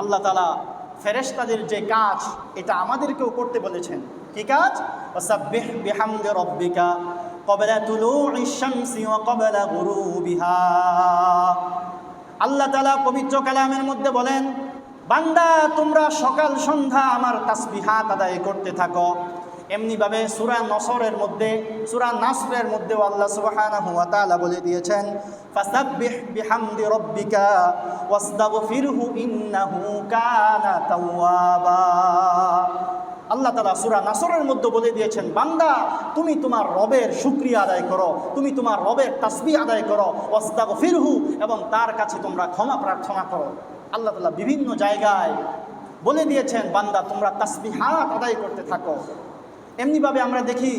আল্লাহ তালা ফেরেস্তাদের যে কাজ, এটা আমাদেরকেও করতে বলেছেন। কি কাজ? ওয়াসাব্বিহ বিহামদি রব্বিকা ক্বাবলা তুলুইশ শামসি কবেলা গুরু বিহা আল্লাহ তালা পবিত্র কালামের মধ্যে বলেন, বান্দা, তোমরা সকাল সন্ধ্যা আমার তাসবিহাত আদায় করতে থাকো। এমনিভাবে সুরা নসরের মধ্যে, সুরা নাসরের মধ্যেও আল্লাহ সুবহানাহু ওয়া তাআলা বলে দিয়েছেন, ফাসাব্বিহ বিহামদি রব্বিকা ওয়াস্তাগফিরহু ইন্নাহু কানা তাওয়াবা। আল্লাহ তালা সুরা নাসরের মধ্যে বলে দিয়েছেন, বান্দা, তুমি তোমার রবের শুক্রিয়া আদায় করো, তুমি তোমার রবের তাসবি আদায় করো ওস্তাগ ফিরহু এবং তার কাছে তোমরা ক্ষমা প্রার্থনা করো। আল্লাহ তালা বিভিন্ন জায়গায় বলে দিয়েছেন, বান্দা, তোমরা তাসবি হাত আদায় করতে থাকো। এমনিভাবে আমরা দেখি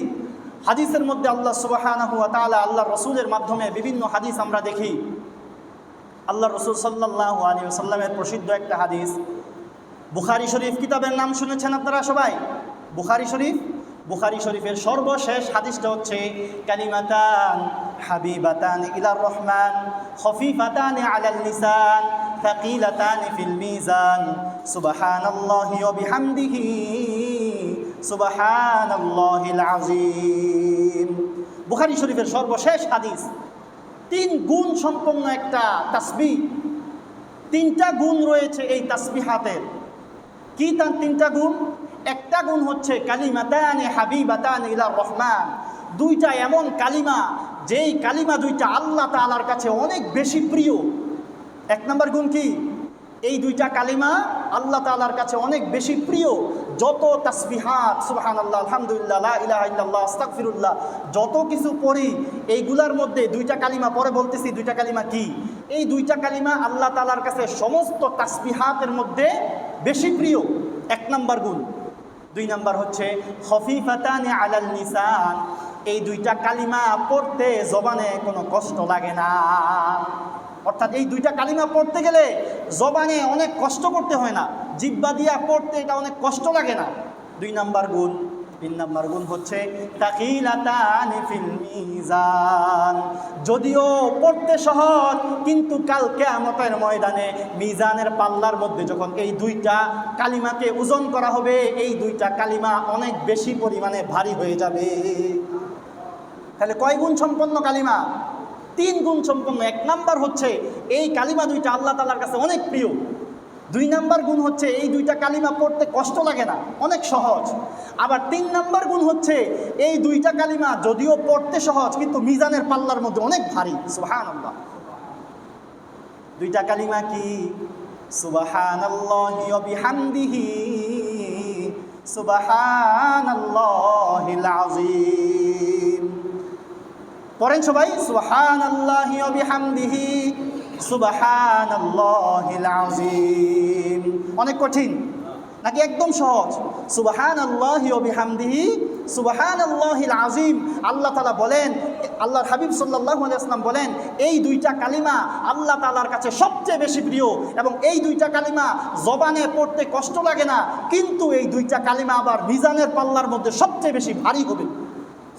হাদিসের মধ্যে আল্লাহ সুবাহানাহু তাআলা আল্লাহ রসুলের মাধ্যমে বিভিন্ন হাদিস আমরা দেখি। আল্লাহ রসুল সাল্লাহ আলী সাল্লামের প্রসিদ্ধ একটা হাদিস। বুখারি শরীফ কিতাবের নাম শুনেছেন আপনারা সবাই? বুখারি শরীফ? বুখারি শরীফের সর্বশেষ হাদিসটা হচ্ছে, কালিমাতান হাবিবাতান ইলার রহমান, খফিফাতান আলাল লিসান থাকিলাতান ফিল মিজান, সুবহানাল্লাহি ওয়া বিহামদিহি। বুখারি শরীফের সর্বশেষ হাদিস। তিন গুণ সম্পন্ন একটা তাসবিহ। তিনটা গুণ রয়েছে এই তাসবিহাতের কি তার তিনটা গুণ? একটা গুণ হচ্ছে কালিমাতানে হাবিবাতান ইলা রহমান। দুইটা এমন কালিমা, যেই কালিমা দুইটা আল্লাহ তালার কাছে অনেক বেশি প্রিয়। এক নম্বর গুণ কি? এই দুইটা কালিমা আল্লাহ তালার কাছে অনেক বেশি প্রিয়। যত তাসবিহাত সুবাহান আল্লাহ আলহামদুলিল্লাহ ইলাহা ইল্লাল্লাহ, আস্তাগফিরুল্লাহ, যত কিছু পড়ি, এইগুলার মধ্যে দুইটা কালিমা পরে বলতেছি, দুইটা কালিমা কি? এই দুইটা কালিমা আল্লাহ তালার কাছে সমস্ত তাসবিহাতের মধ্যে বেশি প্রিয়। এক নাম্বার গুণ। দুই নাম্বার হচ্ছে, খফিফাতানে আলাল নিসান। এই দুইটা কালিমা পড়তে জবানে কোনো কষ্ট লাগে না। অর্থাৎ এই দুইটা কালিমা পড়তে গেলে জবানে অনেক কষ্ট করতে হয় না। জিব্বা দিয়া পড়তে এটা অনেক কষ্ট লাগে না। দুই নাম্বার গুণ, তিন নাম্বার গুণ হচ্ছে যদিও পড়তে সহজ, কিন্তু কাল কেয়ামতের ময়দানে মিজানের পাল্লার মধ্যে যখন এই দুইটা কালিমাকে ওজন করা হবে, এই দুইটা কালিমা অনেক বেশি পরিমাণে ভারী হয়ে যাবে। তাহলে কয় গুণ সম্পন্ন কালিমা? তিন গুণ সম্পন্ন। এক নাম্বার হচ্ছে, এই কালিমা দুইটা আল্লাহ তালার কাছে অনেক প্রিয়। দুই নাম্বার গুণ হচ্ছে এই দুইটা কালিমা পড়তে কষ্ট লাগে না, অনেক সহজ। আবার তিন নাম্বার গুণ হচ্ছে এই দুইটা কালিমা যদিও পড়তে সহজ, কিন্তু মিজানের পাল্লার মধ্যে অনেক ভারী। সুহান আল্লাহ দুইটা কালিমা কি? সুবাহান বিহামদিহি সুবাহান পড়েন সবাই সুবহান বিহামদিহি। সুবহানাল্লাহিল অনেক কঠিন, নাকি একদম সহজ? সুবহান আল্লাহি বিহামদিহি, সুবহানাল্লাহিল আযীম। আল্লাহ তাআলা বলেন, আল্লাহর হাবিব সাল্লাল্লাহু আলাইহি ওয়াসাল্লাম বলেন, এই দুইটা কালিমা আল্লাহ তাআলার কাছে সবচেয়ে বেশি প্রিয় এবং এই দুইটা কালিমা জবানে পড়তে কষ্ট লাগে না, কিন্তু এই দুইটা কালিমা আবার মিজানের পাল্লার মধ্যে সবচেয়ে বেশি ভারী হবে।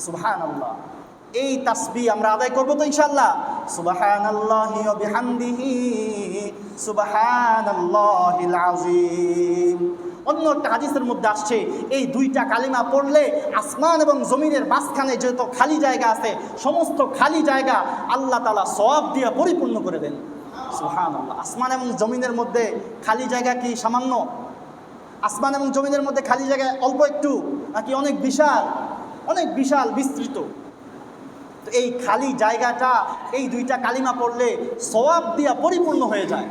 সুবহানাল্লাহ। এই তাসবি আমরা আদায় করব তো ইনশাল্লাহ সুবাহান আল্লাহি বিহামদিহি সুবাহান আল্লাহিল আযীম। অন্য একটা হাদিসের মধ্যে আসছে, এই দুইটা কালিমা পড়লে আসমান এবং জমিনের মাঝখানে যত খালি জায়গা আছে, সমস্ত খালি জায়গা আল্লাহ তালা সব দিয়ে পরিপূর্ণ করে দেন। সুহান আল্লাহ আসমান এবং জমিনের মধ্যে খালি জায়গা কি সামান্য? আসমান এবং জমিনের মধ্যে খালি জায়গায় অল্প একটু, নাকি অনেক বিশাল? অনেক বিশাল বিস্তৃত। তো এই খালি জায়গাটা, এই দুইটা কালিমা পড়লে সবাব দিয়া পরিপূর্ণ হয়ে যায়।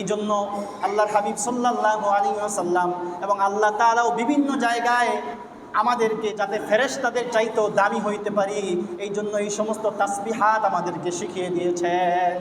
এই জন্য আল্লাহ হাবিব সাল্লাহ আলী সাল্লাম এবং আল্লাহ তালাও বিভিন্ন জায়গায় আমাদেরকে যাতে ফেরেশতাদের চাইতেও দামি হইতে পারি, এই জন্য এই সমস্ত তাসবিহাত আমাদেরকে শিখিয়ে দিয়েছেন।